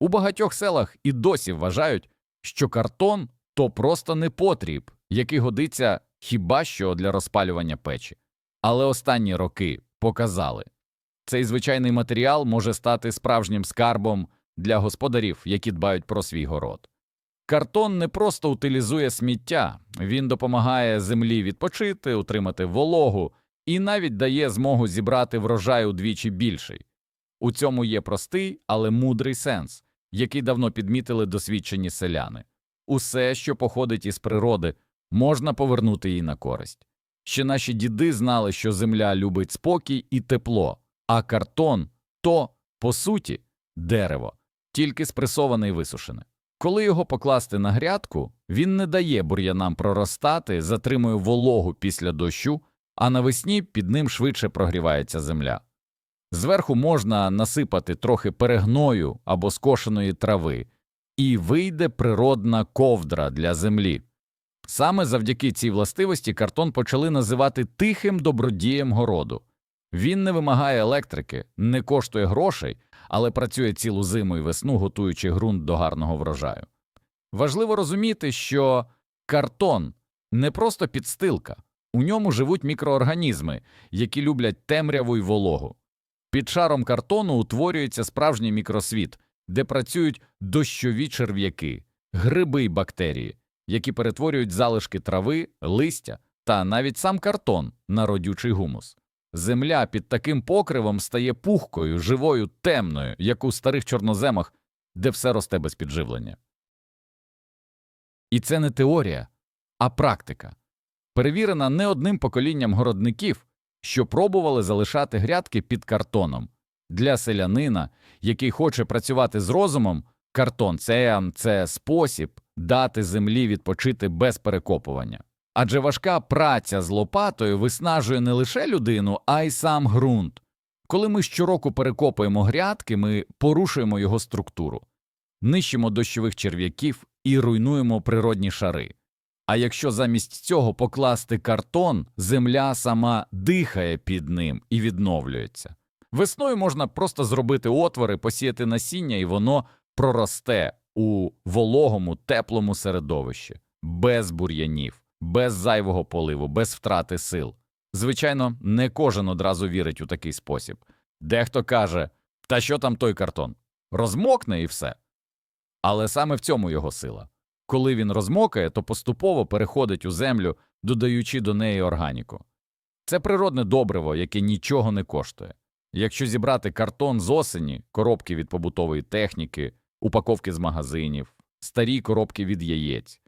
У багатьох селах і досі вважають, що картон то просто непотріб, який годиться хіба що для розпалювання печі. Але останні роки показали, цей звичайний матеріал може стати справжнім скарбом для господарів, які дбають про свій город. Картон не просто утилізує сміття, він допомагає землі відпочити, утримати вологу і навіть дає змогу зібрати врожай удвічі більший. У цьому є простий, але мудрий сенс, який давно підмітили досвідчені селяни. Усе, що походить із природи, можна повернути їй на користь. Ще наші діди знали, що земля любить спокій і тепло, а картон то, по суті, дерево, тільки спресоване і висушене. Коли його покласти на грядку, він не дає бур'янам проростати, затримує вологу після дощу, а навесні під ним швидше прогрівається земля. Зверху можна насипати трохи перегною або скошеної трави, і вийде природна ковдра для землі. Саме завдяки цій властивості картон почали називати тихим добродієм городу. Він не вимагає електрики, не коштує грошей, але працює цілу зиму і весну, готуючи ґрунт до гарного врожаю. Важливо розуміти, що картон не просто підстилка, у ньому живуть мікроорганізми, які люблять темряву й вологу. Під шаром картону утворюється справжній мікросвіт, де працюють дощові черв'яки, гриби й бактерії, які перетворюють залишки трави, листя та навіть сам картон на родючий гумус. Земля під таким покривом стає пухкою, живою, темною, як у старих чорноземах, де все росте без підживлення. І це не теорія, а практика, перевірена не одним поколінням городників, що пробували залишати грядки під картоном. Для селянина, який хоче працювати з розумом, картон це, це спосіб дати землі відпочити без перекопування. Адже важка праця з лопатою виснажує не лише людину, а й сам ґрунт. Коли ми щороку перекопуємо грядки, ми порушуємо його структуру, нищимо дощових черв'яків і руйнуємо природні шари. А якщо замість цього покласти картон, земля сама дихає під ним і відновлюється. Весною можна просто зробити отвори, посіяти насіння, і воно проросте у вологому, теплому середовищі, без бур'янів, без зайвого поливу, без втрати сил. Звичайно, не кожен одразу вірить у такий спосіб. Дехто каже, та що там той картон? Розмокне і все. Але саме в цьому його сила. Коли він розмокає, то поступово переходить у землю, додаючи до неї органіку. Це природне добриво, яке нічого не коштує. Якщо зібрати картон з осені, коробки від побутової техніки, упаковки з магазинів, старі коробки від яєць,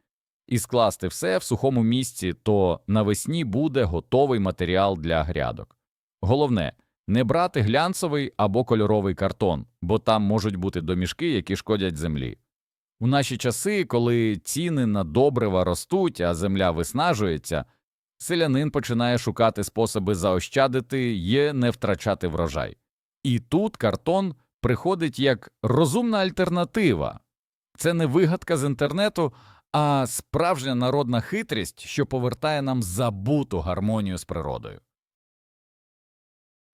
і скласти все в сухому місці, то навесні буде готовий матеріал для грядок. Головне не брати глянцевий або кольоровий картон, бо там можуть бути домішки, які шкодять землі. У наші часи, коли ціни на добрива ростуть, а земля виснажується, селянин починає шукати способи заощадити і не втрачати врожай. І тут картон приходить як розумна альтернатива. Це не вигадка з інтернету, а справжня народна хитрість, що повертає нам забуту гармонію з природою.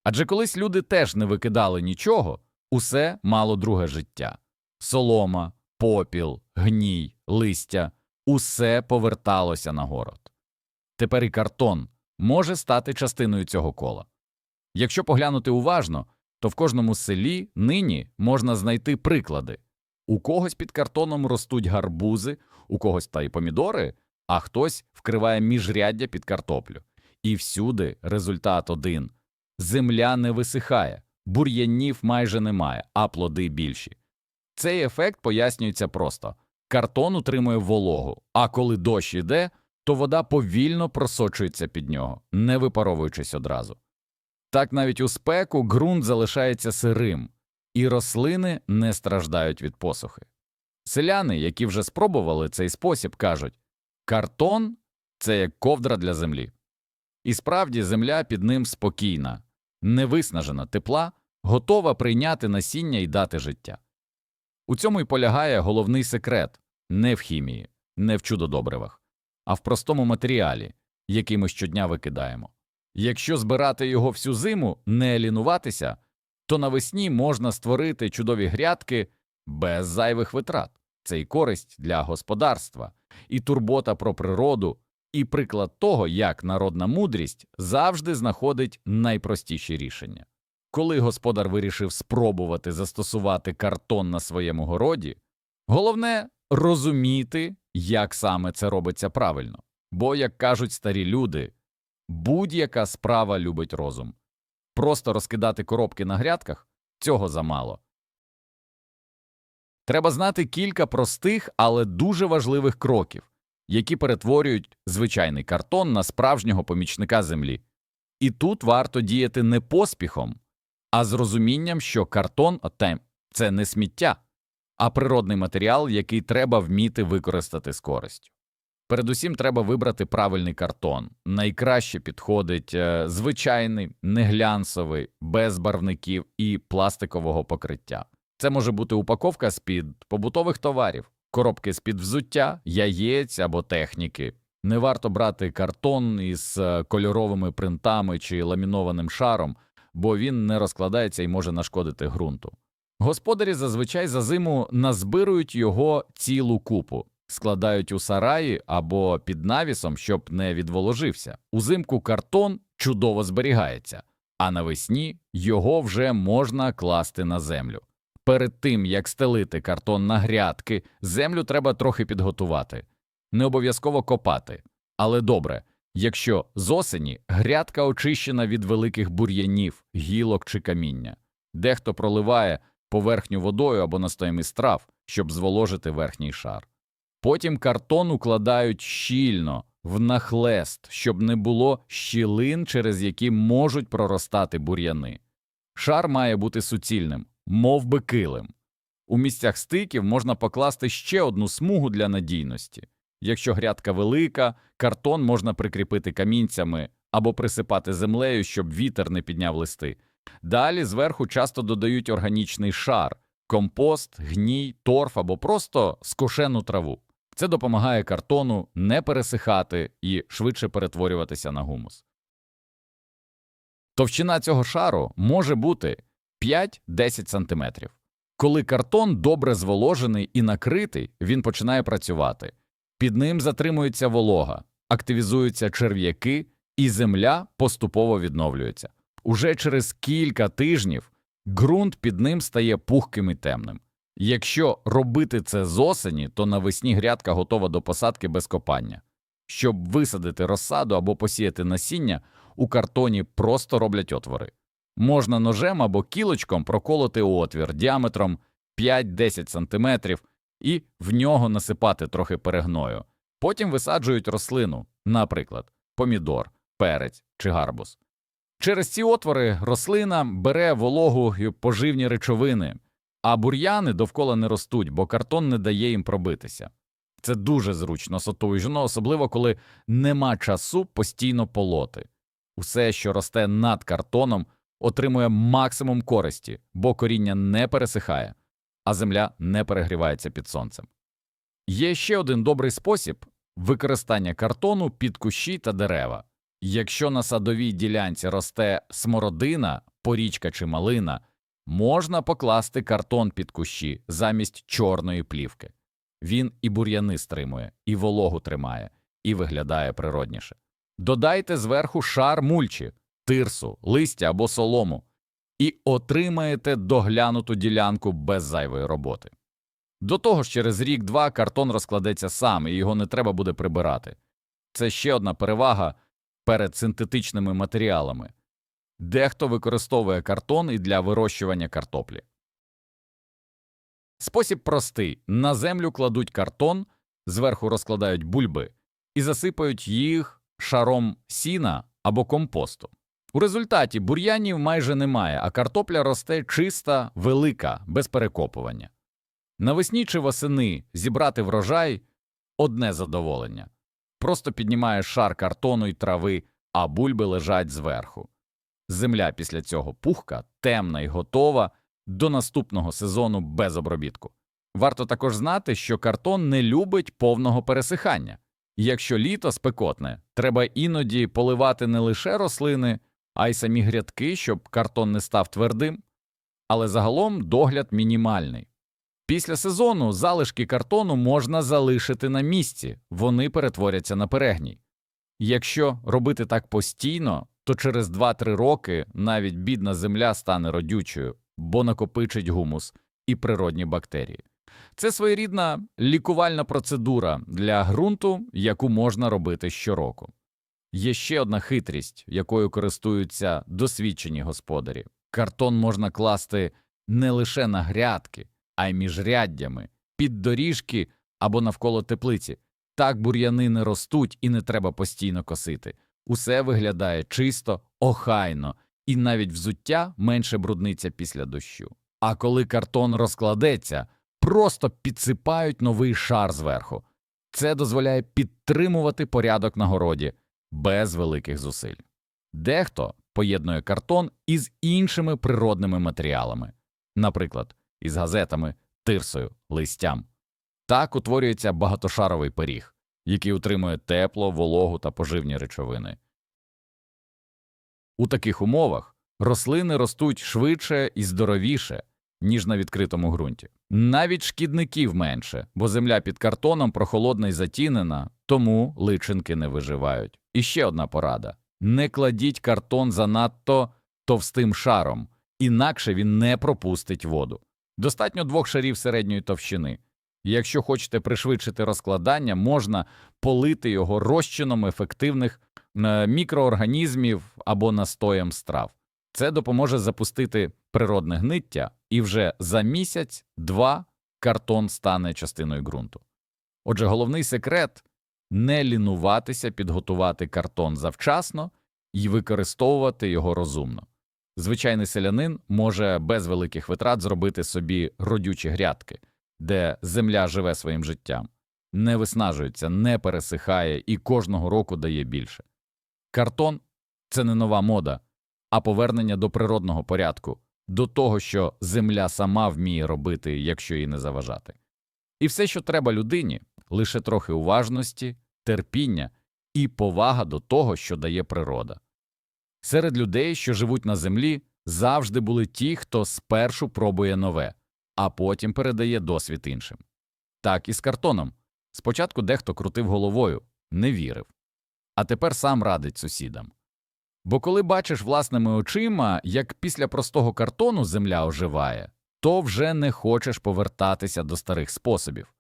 Адже колись люди теж не викидали нічого, усе мало друге життя солома, попіл, гній, листя усе поверталося на город. Тепер і картон може стати частиною цього кола. Якщо поглянути уважно, то в кожному селі нині можна знайти приклади у когось під картоном ростуть гарбузи, у когось та й помідори, а хтось вкриває міжряддя під картоплю. І всюди результат один земля не висихає, бур'янів майже немає, а плоди більші. Цей ефект пояснюється просто картон утримує вологу, а коли дощ іде, то вода повільно просочується під нього, не випаровуючись одразу. Так навіть у спеку ґрунт залишається сирим, і рослини не страждають від посухи. Селяни, які вже спробували цей спосіб, кажуть картон це як ковдра для землі. І справді земля під ним спокійна, не виснажена тепла, готова прийняти насіння і дати життя. У цьому й полягає головний секрет не в хімії, не в чудодобривах, а в простому матеріалі, який ми щодня викидаємо. Якщо збирати його всю зиму, не лінуватися, то навесні можна створити чудові грядки без зайвих витрат. Це і користь для господарства, і турбота про природу, і приклад того, як народна мудрість завжди знаходить найпростіші рішення. Коли господар вирішив спробувати застосувати картон на своєму городі, головне розуміти, як саме це робиться правильно. Бо, як кажуть старі люди, будь-яка справа любить розум. Просто розкидати коробки на грядках цього замало. Треба знати кілька простих, але дуже важливих кроків, які перетворюють звичайний картон на справжнього помічника землі. І тут варто діяти не поспіхом, а з розумінням, що картон це не сміття, а природний матеріал, який треба вміти використати з користю. Передусім треба вибрати правильний картон. Найкраще підходить е, звичайний, неглянцевий, без барвників і пластикового покриття. Це може бути упаковка з-під побутових товарів, коробки з-під взуття, яєць або техніки. Не варто брати картон із е, кольоровими принтами чи ламінованим шаром, бо він не розкладається і може нашкодити ґрунту. Господарі зазвичай за зиму назбирують його цілу купу, складають у сараї або під навісом, щоб не відволожився. Узимку картон чудово зберігається, а навесні його вже можна класти на землю. Перед тим як стелити картон на грядки, землю треба трохи підготувати, не обов'язково копати. Але добре, якщо з осені грядка очищена від великих бур'янів, гілок чи каміння, дехто проливає поверхню водою або настоєм із трав, щоб зволожити верхній шар. Потім картон укладають щільно, в нахлест, щоб не було щілин, через які можуть проростати бур'яни. Шар має бути суцільним, мов би килим. У місцях стиків можна покласти ще одну смугу для надійності. Якщо грядка велика, картон можна прикріпити камінцями або присипати землею, щоб вітер не підняв листи. Далі зверху часто додають органічний шар, компост, гній, торф або просто скошену траву. Це допомагає картону не пересихати і швидше перетворюватися на гумус. Товщина цього шару може бути 5-10 см. Коли картон добре зволожений і накритий, він починає працювати. Під ним затримується волога, активізуються черв'яки, і земля поступово відновлюється. Уже через кілька тижнів ґрунт під ним стає пухким і темним. Якщо робити це з осені, то навесні грядка готова до посадки без копання. Щоб висадити розсаду або посіяти насіння, у картоні просто роблять отвори. Можна ножем або кілочком проколоти отвір діаметром 5-10 см і в нього насипати трохи перегною. Потім висаджують рослину, наприклад, помідор, перець чи гарбуз. Через ці отвори рослина бере вологу і поживні речовини, а бур'яни довкола не ростуть, бо картон не дає їм пробитися. Це дуже зручно сотужно, особливо коли нема часу постійно полоти. Усе, що росте над картоном, отримує максимум користі, бо коріння не пересихає, а земля не перегрівається під сонцем. Є ще один добрий спосіб використання картону під кущі та дерева. Якщо на садовій ділянці росте смородина, порічка чи малина, можна покласти картон під кущі замість чорної плівки. Він і бур'яни стримує, і вологу тримає, і виглядає природніше. Додайте зверху шар мульчі, тирсу, листя або солому, і отримаєте доглянуту ділянку без зайвої роботи. До того ж, через рік-два картон розкладеться сам, і його не треба буде прибирати. Це ще одна перевага перед синтетичними матеріалами. Дехто використовує картон і для вирощування картоплі. Спосіб простий на землю кладуть картон, зверху розкладають бульби і засипають їх шаром сіна або компосту. У результаті бур'янів майже немає, а картопля росте чиста, велика, без перекопування. Навесні чи восени зібрати врожай одне задоволення. Просто піднімаєш шар картону й трави, а бульби лежать зверху. Земля після цього пухка, темна і готова до наступного сезону без обробітку. Варто також знати, що картон не любить повного пересихання. Якщо літо спекотне, треба іноді поливати не лише рослини, а й самі грядки, щоб картон не став твердим, але загалом догляд мінімальний. Після сезону залишки картону можна залишити на місці, вони перетворяться на перегній. Якщо робити так постійно, то через 2-3 роки навіть бідна земля стане родючою, бо накопичить гумус і природні бактерії. Це своєрідна лікувальна процедура для ґрунту, яку можна робити щороку. Є ще одна хитрість, якою користуються досвідчені господарі. Картон можна класти не лише на грядки, а й між ряддями, під доріжки або навколо теплиці. Так бур'яни не ростуть і не треба постійно косити. Усе виглядає чисто, охайно, і навіть взуття менше брудниться після дощу. А коли картон розкладеться, просто підсипають новий шар зверху. Це дозволяє підтримувати порядок на городі без великих зусиль. Дехто поєднує картон із іншими природними матеріалами, наприклад, із газетами, тирсою, листям. Так утворюється багатошаровий пиріг, який утримує тепло, вологу та поживні речовини. У таких умовах рослини ростуть швидше і здоровіше, ніж на відкритому ґрунті. Навіть шкідників менше, бо земля під картоном прохолодна і затінена, тому личинки не виживають. І ще одна порада не кладіть картон занадто товстим шаром, інакше він не пропустить воду. Достатньо двох шарів середньої товщини. Якщо хочете пришвидшити розкладання, можна полити його розчином ефективних е, мікроорганізмів або настоєм страв. Це допоможе запустити природне гниття, і вже за місяць-два картон стане частиною ґрунту. Отже, головний секрет не лінуватися підготувати картон завчасно і використовувати його розумно. Звичайний селянин може без великих витрат зробити собі родючі грядки, де земля живе своїм життям, не виснажується, не пересихає і кожного року дає більше. Картон це не нова мода, а повернення до природного порядку, до того, що земля сама вміє робити, якщо їй не заважати. І все, що треба людині, лише трохи уважності, терпіння і повага до того, що дає природа. Серед людей, що живуть на землі, завжди були ті, хто спершу пробує нове, а потім передає досвід іншим. Так і з картоном. Спочатку дехто крутив головою, не вірив, а тепер сам радить сусідам. Бо коли бачиш власними очима, як після простого картону земля оживає, то вже не хочеш повертатися до старих способів.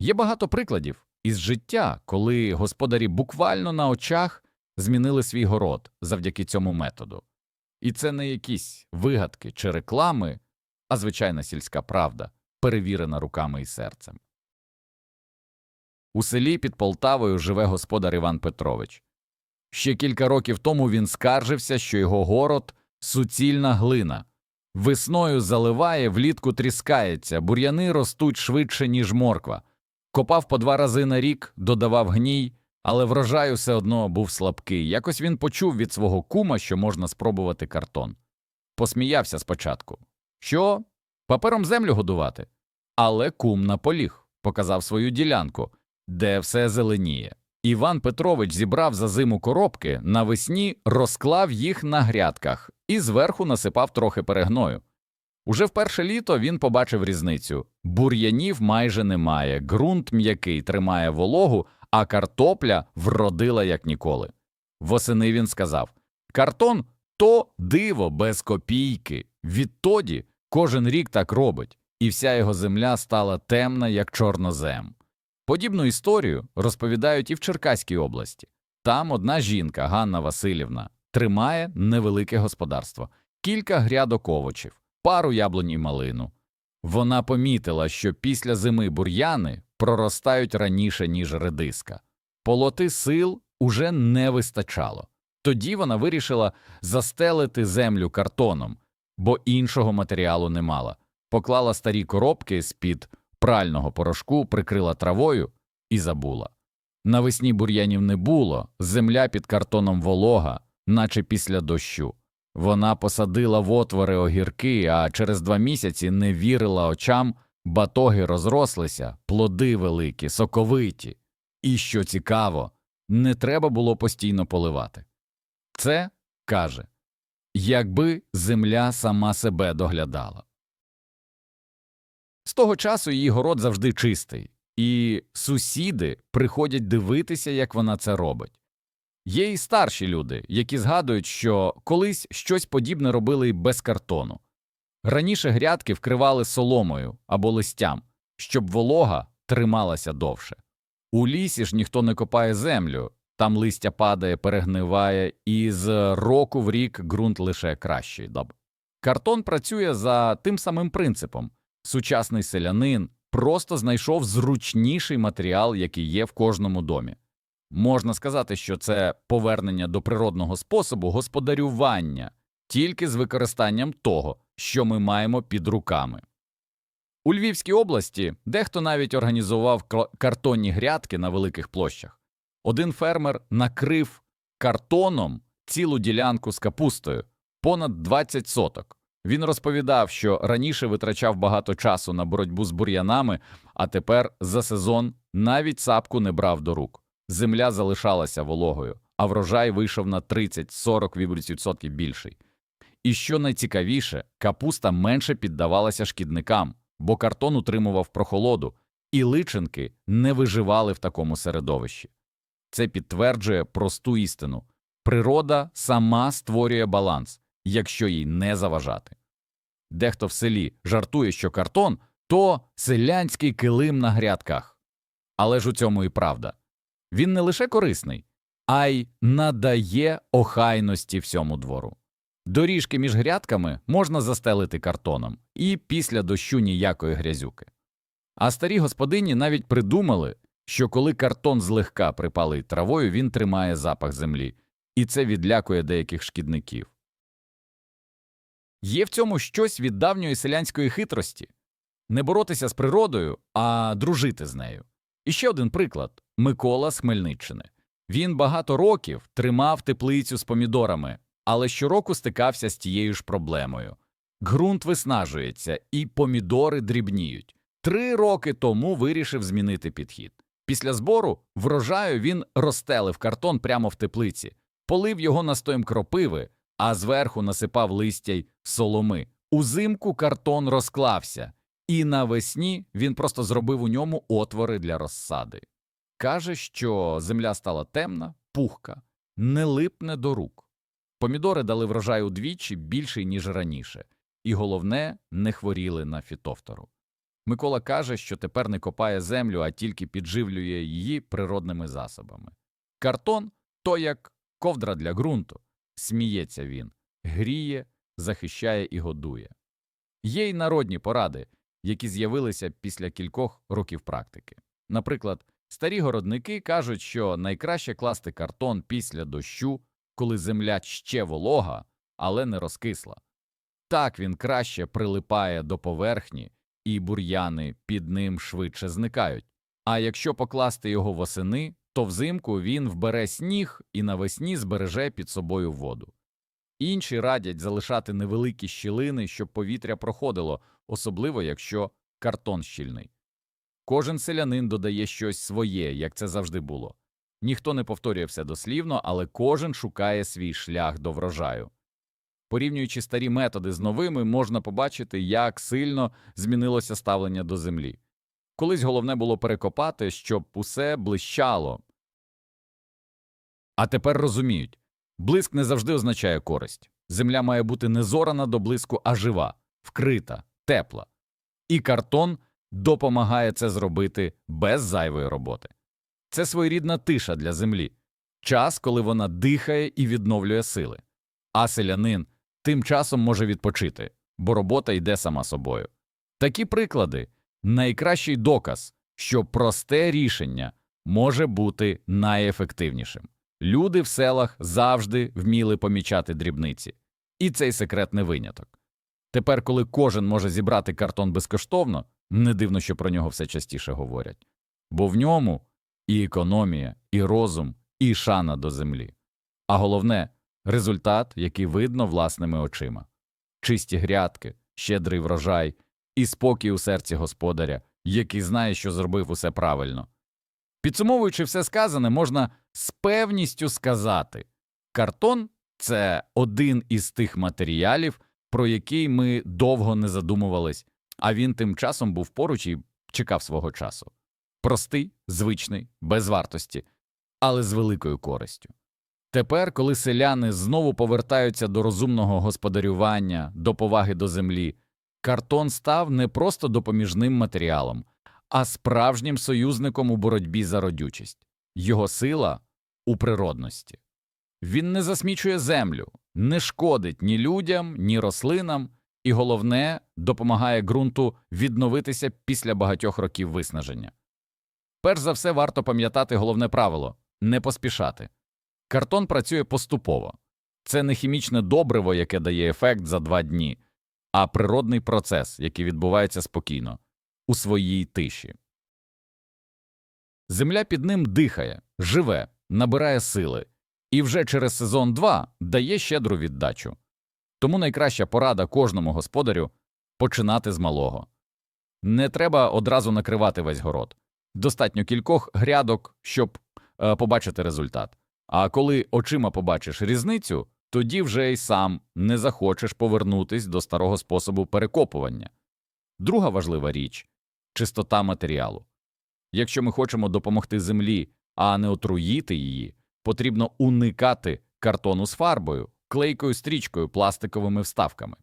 Є багато прикладів із життя, коли господарі буквально на очах змінили свій город завдяки цьому методу. І це не якісь вигадки чи реклами, а звичайна сільська правда, перевірена руками і серцем. У селі під Полтавою живе господар Іван Петрович. Ще кілька років тому він скаржився, що його город суцільна глина. Весною заливає, влітку тріскається, бур'яни ростуть швидше, ніж морква. Копав по два рази на рік, додавав гній, але врожай усе одно був слабкий. Якось він почув від свого кума, що можна спробувати картон. Посміявся спочатку. Що? Папером землю годувати? Але кум наполіг, показав свою ділянку, де все зеленіє. Іван Петрович зібрав за зиму коробки, навесні розклав їх на грядках і зверху насипав трохи перегною. Уже в перше літо він побачив різницю бур'янів майже немає, ґрунт м'який тримає вологу, а картопля вродила як ніколи. Восени він сказав Картон то диво без копійки. Відтоді кожен рік так робить, і вся його земля стала темна, як чорнозем. Подібну історію розповідають і в Черкаській області. Там одна жінка, Ганна Васильівна, тримає невелике господарство, кілька грядок овочів, пару яблунь і малину. Вона помітила, що після зими бур'яни проростають раніше, ніж редиска. Полоти сил уже не вистачало. Тоді вона вирішила застелити землю картоном, бо іншого матеріалу не мала. Поклала старі коробки з-під прального порошку, прикрила травою і забула. Навесні бур'янів не було, земля під картоном волога, наче після дощу. Вона посадила в отвори огірки, а через два місяці не вірила очам, батоги розрослися, плоди великі, соковиті. І, що цікаво, не треба було постійно поливати. Це, каже, якби земля сама себе доглядала. З того часу її город завжди чистий, і сусіди приходять дивитися, як вона це робить. Є і старші люди, які згадують, що колись щось подібне робили і без картону. Раніше грядки вкривали соломою або листям, щоб волога трималася довше. У лісі ж ніхто не копає землю, там листя падає, перегниває, і з року в рік ґрунт лише кращий. Картон працює за тим самим принципом. Сучасний селянин просто знайшов зручніший матеріал, який є в кожному домі. Можна сказати, що це повернення до природного способу господарювання, тільки з використанням того, що ми маємо під руками. У Львівській області дехто навіть організував картонні грядки на великих площах. Один фермер накрив картоном цілу ділянку з капустою понад 20 соток. Він розповідав, що раніше витрачав багато часу на боротьбу з бур'янами, а тепер за сезон навіть сапку не брав до рук. Земля залишалася вологою, а врожай вийшов на 30-40% більший. І що найцікавіше, капуста менше піддавалася шкідникам, бо картон утримував прохолоду, і личинки не виживали в такому середовищі. Це підтверджує просту істину природа сама створює баланс, якщо їй не заважати. Дехто в селі жартує, що картон то селянський килим на грядках. Але ж у цьому і правда. Він не лише корисний, а й надає охайності всьому двору. Доріжки між грядками можна застелити картоном, і після дощу ніякої грязюки. А старі господині навіть придумали, що коли картон злегка припалий травою, він тримає запах землі, і це відлякує деяких шкідників. Є в цьому щось від давньої селянської хитрості не боротися з природою, а дружити з нею. І ще один приклад Микола з Хмельниччини. Він багато років тримав теплицю з помідорами, але щороку стикався з тією ж проблемою. Ґрунт виснажується, і помідори дрібніють. Три роки тому вирішив змінити підхід. Після збору врожаю він розстелив картон прямо в теплиці, полив його настоєм кропиви, а зверху насипав листя й соломи. Узимку картон розклався, і навесні він просто зробив у ньому отвори для розсади. Каже, що земля стала темна, пухка, не липне до рук. Помідори дали врожай удвічі більший, ніж раніше, і головне, не хворіли на фітофтору. Микола каже, що тепер не копає землю, а тільки підживлює її природними засобами. Картон то як ковдра для ґрунту, сміється він, гріє, захищає і годує. Є й народні поради, які з'явилися після кількох років практики. Наприклад, старі городники кажуть, що найкраще класти картон після дощу, коли земля ще волога, але не розкисла. Так він краще прилипає до поверхні, і бур'яни під ним швидше зникають. А якщо покласти його восени, то взимку він вбере сніг і навесні збереже під собою воду. Інші радять залишати невеликі щілини, щоб повітря проходило, особливо якщо картон щільний. Кожен селянин додає щось своє, як це завжди було. Ніхто не повторює все дослівно, але кожен шукає свій шлях до врожаю. Порівнюючи старі методи з новими, можна побачити, як сильно змінилося ставлення до землі. Колись головне було перекопати, щоб усе блищало. А тепер розуміють блиск не завжди означає користь. Земля має бути не зорана до блиску, а жива, вкрита, тепла. І картон допомагає це зробити без зайвої роботи. Це своєрідна тиша для землі, час, коли вона дихає і відновлює сили. А селянин тим часом може відпочити, бо робота йде сама собою. Такі приклади найкращий доказ, що просте рішення може бути найефективнішим. Люди в селах завжди вміли помічати дрібниці, і цей секрет не виняток. Тепер, коли кожен може зібрати картон безкоштовно, не дивно, що про нього все частіше говорять, бо в ньому і економія, і розум, і шана до землі. А головне результат, який видно власними очима чисті грядки, щедрий врожай і спокій у серці господаря, який знає, що зробив усе правильно. Підсумовуючи все сказане, можна з певністю сказати картон це один із тих матеріалів, про який ми довго не задумувались, а він тим часом був поруч і чекав свого часу. Простий, звичний, без вартості, але з великою користю. Тепер, коли селяни знову повертаються до розумного господарювання, до поваги до землі, картон став не просто допоміжним матеріалом, а справжнім союзником у боротьбі за родючість. Його сила у природності. Він не засмічує землю, не шкодить ні людям, ні рослинам, і головне, допомагає ґрунту відновитися після багатьох років виснаження. Перш за все, варто пам'ятати головне правило не поспішати. Картон працює поступово. Це не хімічне добриво, яке дає ефект за два дні, а природний процес, який відбувається спокійно, у своїй тиші. Земля під ним дихає, живе, набирає сили, і вже через сезон 2 дає щедру віддачу. Тому найкраща порада кожному господарю починати з малого. Не треба одразу накривати весь город. Достатньо кількох грядок, щоб е, побачити результат. А коли очима побачиш різницю, тоді вже й сам не захочеш повернутись до старого способу перекопування. Друга важлива річ чистота матеріалу. Якщо ми хочемо допомогти землі, а не отруїти її, потрібно уникати картону з фарбою, клейкою стрічкою, пластиковими вставками.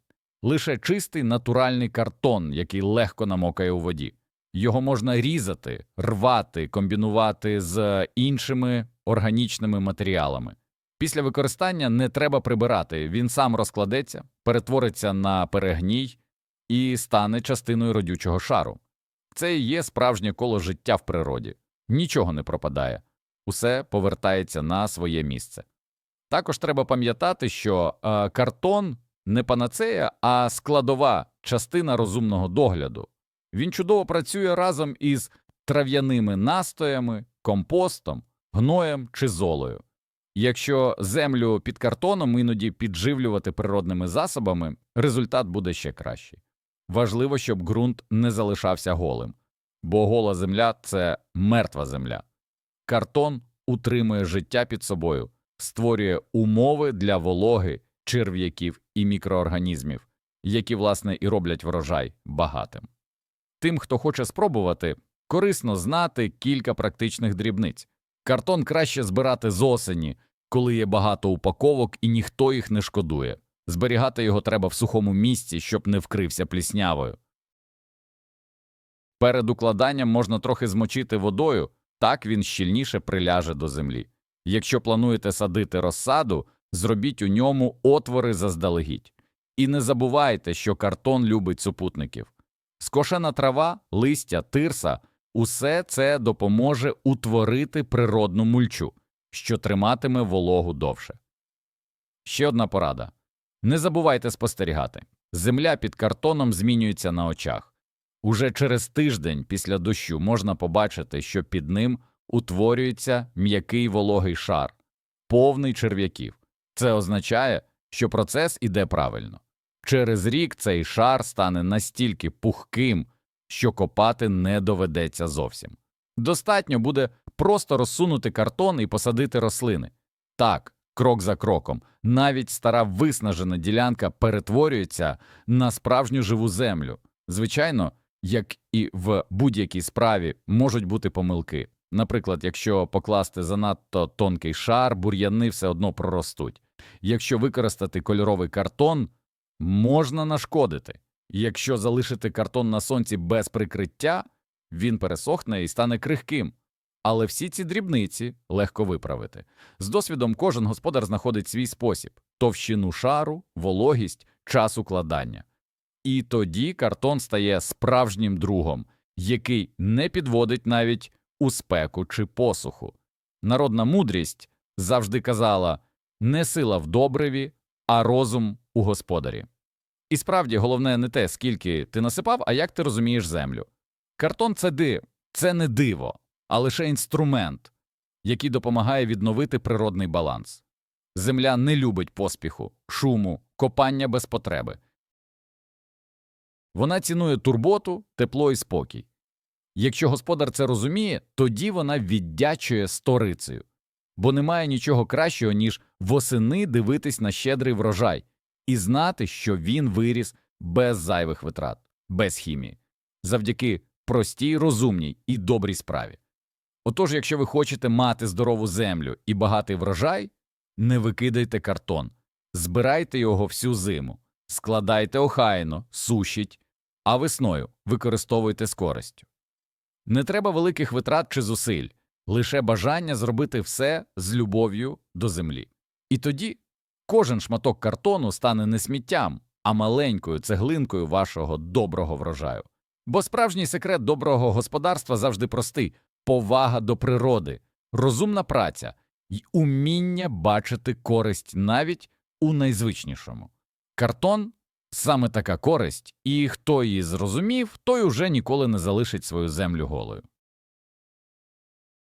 Лише чистий натуральний картон, який легко намокає у воді. Його можна різати, рвати, комбінувати з іншими органічними матеріалами. Після використання не треба прибирати, він сам розкладеться, перетвориться на перегній і стане частиною родючого шару. Це і є справжнє коло життя в природі. Нічого не пропадає, усе повертається на своє місце. Також треба пам'ятати, що е, картон не панацея, а складова частина розумного догляду. Він чудово працює разом із трав'яними настоями, компостом, гноєм чи золою. Якщо землю під картоном іноді підживлювати природними засобами, результат буде ще кращий. Важливо, щоб ґрунт не залишався голим, бо гола земля це мертва земля. Картон утримує життя під собою, створює умови для вологи, черв'яків і мікроорганізмів, які, власне, і роблять врожай багатим. Тим, хто хоче спробувати, корисно знати кілька практичних дрібниць. Картон краще збирати з осені, коли є багато упаковок і ніхто їх не шкодує. Зберігати його треба в сухому місці, щоб не вкрився пліснявою. Перед укладанням можна трохи змочити водою, так він щільніше приляже до землі. Якщо плануєте садити розсаду, зробіть у ньому отвори заздалегідь. І не забувайте, що картон любить супутників. Скошена трава, листя, тирса усе це допоможе утворити природну мульчу, що триматиме вологу довше. Ще одна порада не забувайте спостерігати земля під картоном змінюється на очах. Уже через тиждень після дощу можна побачити, що під ним утворюється м'який вологий шар, повний черв'яків. Це означає, що процес іде правильно. Через рік цей шар стане настільки пухким, що копати не доведеться зовсім. Достатньо буде просто розсунути картон і посадити рослини. Так, крок за кроком, навіть стара виснажена ділянка перетворюється на справжню живу землю. Звичайно, як і в будь-якій справі можуть бути помилки. Наприклад, якщо покласти занадто тонкий шар, бур'яни все одно проростуть. Якщо використати кольоровий картон, можна нашкодити. Якщо залишити картон на сонці без прикриття, він пересохне і стане крихким. Але всі ці дрібниці легко виправити. З досвідом кожен господар знаходить свій спосіб товщину шару, вологість, час укладання. І тоді картон стає справжнім другом, який не підводить навіть у спеку чи посуху. Народна мудрість завжди казала не сила в добриві, а розум у господарі. І справді головне не те, скільки ти насипав, а як ти розумієш землю. Картон це ди, це не диво, а лише інструмент, який допомагає відновити природний баланс. Земля не любить поспіху, шуму, копання без потреби. Вона цінує турботу, тепло і спокій. Якщо господар це розуміє, тоді вона віддячує сторицею, бо немає нічого кращого, ніж восени дивитись на щедрий врожай і знати, що він виріс без зайвих витрат. без хімії, завдяки простій, розумній і добрій справі. Отож, якщо ви хочете мати здорову землю і багатий врожай, не викидайте картон, збирайте його всю зиму, складайте охайно, сушіть, а весною використовуйте з користю. Не треба великих витрат чи зусиль, лише бажання зробити все з любов'ю до землі. І тоді кожен шматок картону стане не сміттям, а маленькою цеглинкою вашого доброго врожаю. Бо справжній секрет доброго господарства завжди простий повага до природи, розумна праця й уміння бачити користь навіть у найзвичнішому. Картон саме така користь, і хто її зрозумів, той уже ніколи не залишить свою землю голою.